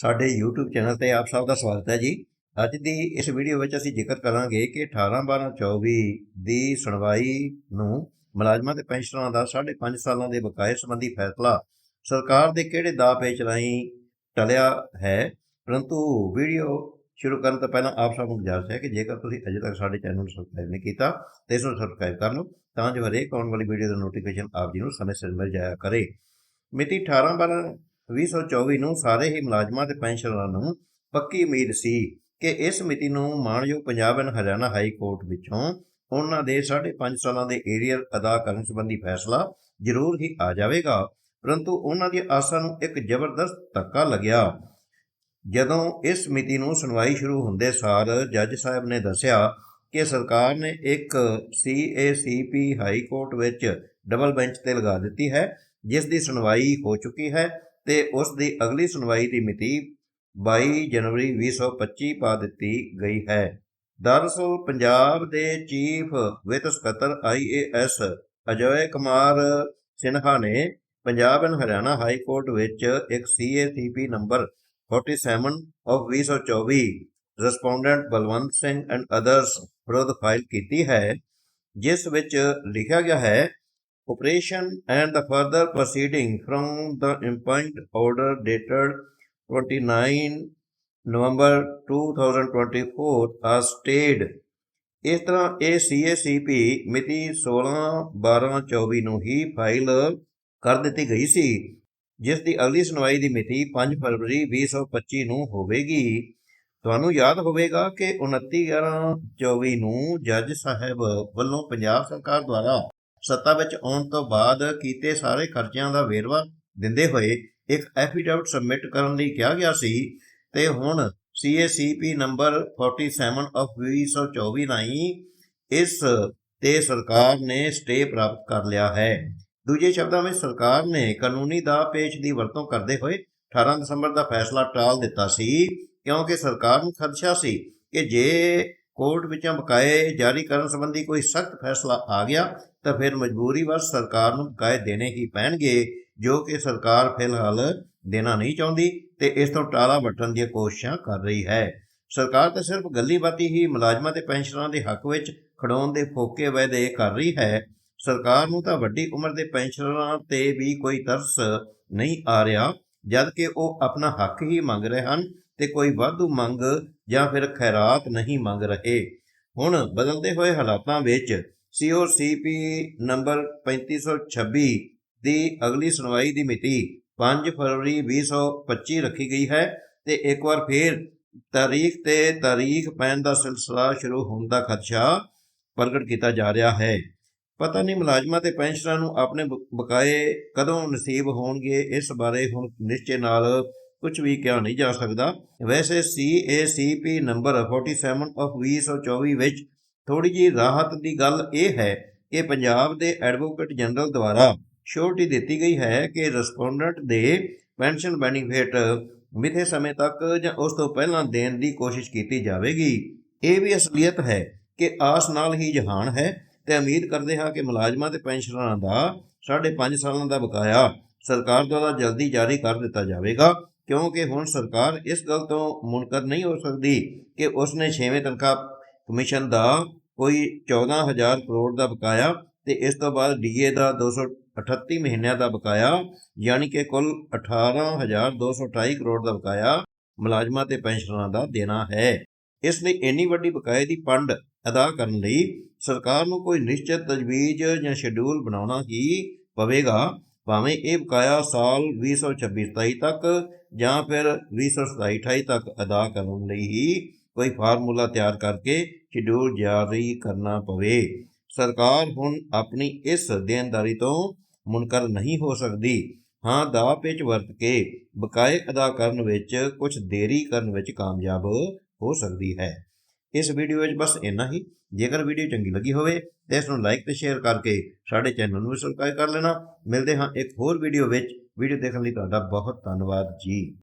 ਸਾਡੇ YouTube channel ਤੇ ਆਪ ਸਭ ਦਾ ਸਵਾਗਤ ਹੈ ਜੀ। ਅੱਜ ਦੀ ਇਸ ਵੀਡੀਓ ਵਿੱਚ ਅਸੀਂ ਜ਼ਿਕਰ ਕਰਾਂਗੇ ਕਿ 18 12 24 ਦੀ ਸੁਣਵਾਈ ਨੂੰ ਮੁਲਾਜ਼ਮਾਂ ਤੇ ਪੈਨਸ਼ਨਰਾਂ ਦਾ 5.5 ਸਾਲਾਂ ਦੇ ਬਕਾਏ ਸੰਬੰਧੀ ਫੈਸਲਾ ਸਰਕਾਰ ਦੇ ਕਿਹੜੇ ਦਾਅ ਪੇਚ ਰਾਹੀਂ ਟਲਿਆ ਹੈ। ਪਰੰਤੂ ਵੀਡੀਓ ਸ਼ੁਰੂ ਕਰਨ ਤੋਂ ਪਹਿਲਾਂ ਆਪ ਸਭ ਨੂੰ ਗੁਜ਼ਾਰਿਸ਼ ਹੈ ਕਿ ਜੇਕਰ ਤੁਸੀਂ ਅਜੇ ਤੱਕ ਸਾਡੇ ਚੈਨਲ ਨੂੰ ਸਬਸਕ੍ਰਾਈਬ ਨਹੀਂ ਕੀਤਾ, ਤਾਂ ਇਸ ਨੂੰ ਸਬਸਕ੍ਰਾਈਬ ਕਰ ਲਓ, ਤਾਂ ਜੋ ਹਰੇਕ ਆਉਣ ਵਾਲੀ ਵੀਡੀਓ ਦਾ ਨੋਟੀਫਿਕੇਸ਼ਨ ਆਪ ਜੀ ਨੂੰ ਸਮੇਂ ਸਿਰ ਮਿਲ ਜਾਇਆ ਕਰੇ। ਮਿਤੀ 18 12 2024 ਨੂੰ ਸਾਰੇ ਹੀ ਮੁਲਾਜ਼ਮਾਂ ਤੇ ਪੈਨਸ਼ਨਰਾਂ ਨੂੰ ਪੱਕੀ ਉਮੀਦ ਸੀ ਕਿ ਇਸ ਮਿਤੀ ਨੂੰ ਮਾਣਯੋਗ Punjab and Haryana high court ਵਿੱਚੋਂ ਉਹਨਾਂ ਦੇ 5.5 ਸਾਲਾਂ ਦੇ ਏਰੀਅਰ ਅਦਾ ਕਰਨ ਸੰਬੰਧੀ ਫੈਸਲਾ ਜ਼ਰੂਰ ਹੀ ਆ ਜਾਵੇਗਾ। ਪਰੰਤੂ ਉਹਨਾਂ ਦੀ ਆਸਾਂ ਨੂੰ ਇੱਕ ਜ਼ਬਰਦਸਤ ਧੱਕਾ ਲੱਗਿਆ। ਜਦੋਂ ਇਸ ਮਿਤੀ ਨੂੰ ਸੁਣਵਾਈ ਸ਼ੁਰੂ ਹੁੰਦੇ ਸਾਰ ਜੱਜ ਸਾਹਿਬ ਨੇ ਦੱਸਿਆ ਕਿ ਸਰਕਾਰ ਨੇ ਇੱਕ ਸੀਏਸੀਪੀ ਹਾਈ ਕੋਰਟ ਵਿੱਚ ਡਬਲ ਬੈਂਚ ਤੇ ਲਗਾ ਦਿੱਤੀ ਹੈ, ਜਿਸ ਦੀ ਸੁਣਵਾਈ ਹੋ ਚੁੱਕੀ ਹੈ ਤੇ ਉਸ ਦੀ ਅਗਲੀ ਸੁਣਵਾਈ ਦੀ ਮਿਤੀ 22 ਜਨਵਰੀ 2025 ਪਾ ਦਿੱਤੀ ਗਈ ਹੈ। ਦਰਅਸਲ ਪੰਜਾਬ ਦੇ ਚੀਫ ਵਿੱਤ ਸਕੱਤਰ ਆਈਏਐਸ ਅਜੇ ਕੁਮਾਰ ਸਿਨਹਾ ਨੇ Punjab and Haryana high court ਵਿੱਚ ਇੱਕ CACP number 47 of 2024 respondent Balwant Singh and others ਵਿਰੁੱਧ ਫਾਈਲ ਕੀਤੀ ਹੈ, ਜਿਸ ਵਿੱਚ ਲਿਖਿਆ ਗਿਆ ਹੈ operation and the further proceeding from the impound order dated 29 ਨਵੰਬਰ 2024 ਆ ਸਟੇਡ ਇਸ ਤਰ੍ਹਾਂ ਇਹ ਸੀਏਸੀਪੀ ਮਿਤੀ 16 12 24 ਨੂੰ ਹੀ ਫਾਈਲ ਕਰ ਦਿੱਤੀ ਗਈ ਸੀ ਜਿਸ ਦੀ ਅਗਲੀ ਸੁਣਵਾਈ ਦੀ ਮਿਤੀ 5 ਫਰਵਰੀ 2025 ਨੂੰ ਹੋਵੇਗੀ ਤੁਹਾਨੂੰ ਯਾਦ ਹੋਵੇਗਾ ਕਿ 29 11 24 ਨੂੰ ਜੱਜ ਸਾਹਿਬ ਵੱਲੋਂ ਪੰਜਾਬ ਸਰਕਾਰ ਦੁਆਰਾ ਸੱਤਾ ਵਿੱਚ ਆਉਣ ਤੋਂ ਬਾਅਦ ਕੀਤੇ ਸਾਰੇ ਖਰਚਿਆਂ ਦਾ ਵੇਰਵਾ ਦਿੰਦੇ ਹੋਏ ਇੱਕ ਐਫੀਡੈਵਿਟ ਸਬਮਿਟ ਕਰਨ ਲਈ ਕਿਹਾ ਗਿਆ ਸੀ ਤੇ ਹੁਣ CACP ਨੰਬਰ 47 ਆਫ 2024 ਰਾਹੀਂ ਇਸ ਤੇ ਸਰਕਾਰ ਨੇ ਸਟੇ ਪ੍ਰਾਪਤ ਕਰ ਲਿਆ ਹੈ। ਦੂਜੇ ਸ਼ਬਦਾਂ ਵਿੱਚ ਸਰਕਾਰ ਨੇ ਕਾਨੂੰਨੀ ਦਾ ਪੇਚ ਦੀ ਵਰਤੋਂ ਕਰਦੇ ਹੋਏ 18 ਦਸੰਬਰ ਦਾ ਫੈਸਲਾ ਟਾਲ ਦਿੱਤਾ ਸੀ, ਕਿਉਂਕਿ ਸਰਕਾਰ ਨੂੰ ਖਦਸ਼ਾ ਸੀ ਕਿ ਜੇ ਕੋਰਟ ਵਿੱਚੋਂ ਬਕਾਏ ਜਾਰੀ ਕਰਨ ਸੰਬੰਧੀ ਕੋਈ ਸਖਤ ਫੈਸਲਾ ਆ ਗਿਆ ਤਾਂ ਫਿਰ ਮਜਬੂਰੀ ਵਸ ਸਰਕਾਰ ਨੂੰ ਬਕਾਏ ਦੇਣੇ ਹੀ ਪੈਣਗੇ, ਜੋ ਕਿ ਸਰਕਾਰ ਫਿਲਹਾਲ ਦੇਣਾ ਨਹੀਂ ਚਾਹੁੰਦੀ ਤੇ ਇਸ ਤੋਂ ਟਾਲਾ ਵੱਟਣ ਦੀਆਂ ਕੋਸ਼ਿਸ਼ਾਂ ਕਰ ਰਹੀ ਹੈ। ਸਰਕਾਰ ਤਾਂ ਸਿਰਫ ਗੱਲੀਬਾਤੀ ਹੀ ਮੁਲਾਜ਼ਮਾਂ ਤੇ ਪੈਨਸ਼ਨਰਾਂ ਦੇ ਹੱਕ ਵਿੱਚ ਖੜਾਉਣ ਦੇ ਫੋਕੇ ਵਾਅਦੇ ਕਰ ਰਹੀ ਹੈ। ਸਰਕਾਰ ਨੂੰ ਤਾਂ ਵੱਡੀ ਉਮਰ ਦੇ ਪੈਨਸ਼ਨਰਾਂ ਤੇ ਵੀ ਕੋਈ ਤਰਸ ਨਹੀਂ ਆ ਰਿਹਾ ਜਦ ਕਿ ਉਹ ਆਪਣਾ ਹੱਕ ਹੀ ਮੰਗ ਰਹੇ ਹਨ ਤੇ ਕੋਈ ਵਾਧੂ ਮੰਗ ਜਾਂ ਫਿਰ ਖੈਰਾਤ ਨਹੀਂ ਮੰਗ ਰਹੇ। ਹੁਣ ਬਦਲਦੇ ਹੋਏ ਹਾਲਾਤਾਂ ਵਿੱਚ ਸੀਓਸੀਪੀ ਨੰਬਰ 3526 ਦੀ ਅਗਲੀ ਸੁਣਵਾਈ ਦੀ ਮਿਤੀ 5 ਫਰਵਰੀ 2025 ਰੱਖੀ ਗਈ ਹੈ ਤੇ ਇੱਕ ਵਾਰ ਫੇਰ ਤਾਰੀਖ ਤੇ ਤਾਰੀਖ ਪੈਣ ਦਾ ਸਿਲਸਿਲਾ ਸ਼ੁਰੂ ਹੋਣ ਦਾ ਖਦਸ਼ਾ ਪ੍ਰਗਟ ਕੀਤਾ ਜਾ ਰਿਹਾ ਹੈ। ਪਤਾ ਨਹੀਂ ਮੁਲਾਜ਼ਮਾਂ ਤੇ ਪੈਨਸ਼ਨਰਾਂ ਨੂੰ ਆਪਣੇ ਬ- ਬਕਾਏ ਕਦੋਂ ਨਸੀਬ ਹੋਣਗੇ, ਇਸ ਬਾਰੇ ਹੁਣ ਨਿਸ਼ਚੇ ਨਾਲ ਕੁਝ ਵੀ ਕਿਹਾ ਨਹੀਂ ਜਾ ਸਕਦਾ। ਵੈਸੇ CACP ਨੰਬਰ 47 ਆਫ 2024 ਵਿੱਚ ਥੋੜੀ ਜਿਹੀ ਰਾਹਤ ਦੀ ਗੱਲ ਇਹ ਹੈ ਕਿ ਪੰਜਾਬ ਦੇ ਐਡਵੋਕੇਟ ਜਨਰਲ ਦੁਆਰਾ ਛੋਟੀ ਦਿੱਤੀ ਗਈ ਹੈ ਕਿ ਰਿਸਪੋਂਡੈਂਟ ਦੇ ਪੈਨਸ਼ਨ ਬੈਨੀਫਿਟ ਮਿੱਥੇ ਸਮੇਂ ਤੱਕ ਜਾਂ ਉਸ ਤੋਂ ਪਹਿਲਾਂ ਦੇਣ ਦੀ ਕੋਸ਼ਿਸ਼ ਕੀਤੀ ਜਾਵੇਗੀ। ਇਹ ਵੀ ਅਸਲੀਅਤ ਹੈ ਕਿ ਆਸ ਨਾਲ ਹੀ ਜਹਾਨ ਹੈ ਤੇ ਉਮੀਦ ਕਰਦੇ ਹਾਂ ਕਿ ਮੁਲਾਜ਼ਮਾਂ ਤੇ ਪੈਨਸ਼ਨਰਾਂ ਦਾ 5.5 ਸਾਲਾਂ ਦਾ ਬਕਾਇਆ ਸਰਕਾਰ ਦੁਆਰਾ ਜਲਦੀ ਜਾਰੀ ਕਰ ਦਿੱਤਾ ਜਾਵੇਗਾ, ਕਿਉਂਕਿ ਹੁਣ ਸਰਕਾਰ ਇਸ ਗੱਲ ਤੋਂ ਮੁਨਕਰ ਨਹੀਂ ਹੋ ਸਕਦੀ ਕਿ ਉਸਨੇ 6ਵੇਂ ਤਨਖਾਹ ਕਮਿਸ਼ਨ ਦਾ ਕੋਈ 14000 ਕਰੋੜ ਦਾ ਬਕਾਇਆ ਤੇ ਇਸ ਤੋਂ ਬਾਅਦ ਡੀਏ ਦਾ 238 ਮਹੀਨਿਆਂ ਦਾ ਬਕਾਇਆ, ਯਾਨੀ ਕਿ ਕੁੱਲ 18228 ਕਰੋੜ ਦਾ ਬਕਾਇਆ ਮੁਲਾਜ਼ਮਾਂ ਤੇ ਪੈਨਸ਼ਨਰਾਂ ਦਾ ਦੇਣਾ ਹੈ। ਇਸ ਲਈ ਇੰਨੀ ਵੱਡੀ ਬਕਾਏ ਦੀ ਪੰਡ ਅਦਾ ਕਰਨ ਲਈ ਸਰਕਾਰ ਨੂੰ ਕੋਈ ਨਿਸ਼ਚਿਤ ਤਜਵੀਜ਼ ਜਾਂ ਸ਼ੈਡਿਊਲ ਬਣਾਉਣਾ ਹੀ ਪਵੇਗਾ, ਭਾਵੇਂ ਇਹ ਬਕਾਇਆ ਸਾਲ 2026-27 ਤੱਕ ਜਾਂ ਫਿਰ 2027-28 ਤੱਕ ਅਦਾ ਕਰਨ ਲਈ ਹੀ ਕੋਈ ਫਾਰਮੂਲਾ ਤਿਆਰ ਕਰਕੇ ਸ਼ਡਿਊਲ ਜਾਰੀ ਕਰਨਾ ਪਵੇ। ਸਰਕਾਰ ਹੁਣ ਆਪਣੀ ਇਸ ਦੇਣਦਾਰੀ ਤੋਂ ਮੁਨਕਰ ਨਹੀਂ ਹੋ ਸਕਦੀ। ਹਾਂ ਦਾ ਪੇਚ ਵਰਤ ਕੇ ਬਕਾਏ ਅਦਾ ਕਰਨ ਵਿੱਚ ਕੁਝ ਦੇਰੀ ਕਰਨ ਵਿੱਚ ਕਾਮਯਾਬ ਹੋ ਸਕਦੀ ਹੈ। ਇਸ ਵੀਡੀਓ ਵਿੱਚ ਬਸ ਇੰਨਾ ਹੀ। ਜੇਕਰ ਵੀਡੀਓ ਚੰਗੀ ਲੱਗੀ ਹੋਵੇ ਤਾਂ ਇਸ ਨੂੰ ਲਾਈਕ ਤੇ ਸ਼ੇਅਰ ਕਰਕੇ ਸਾਡੇ ਚੈਨਲ ਨੂੰ ਵੀ ਸਬਸਕ੍ਰਾਈਬ ਕਰ ਲੈਣਾ। ਮਿਲਦੇ ਹਾਂ ਇੱਕ ਹੋਰ ਵੀਡੀਓ ਵਿੱਚ। ਵੀਡੀਓ ਦੇਖਣ ਲਈ ਤੁਹਾਡਾ ਬਹੁਤ ਧੰਨਵਾਦ ਜੀ।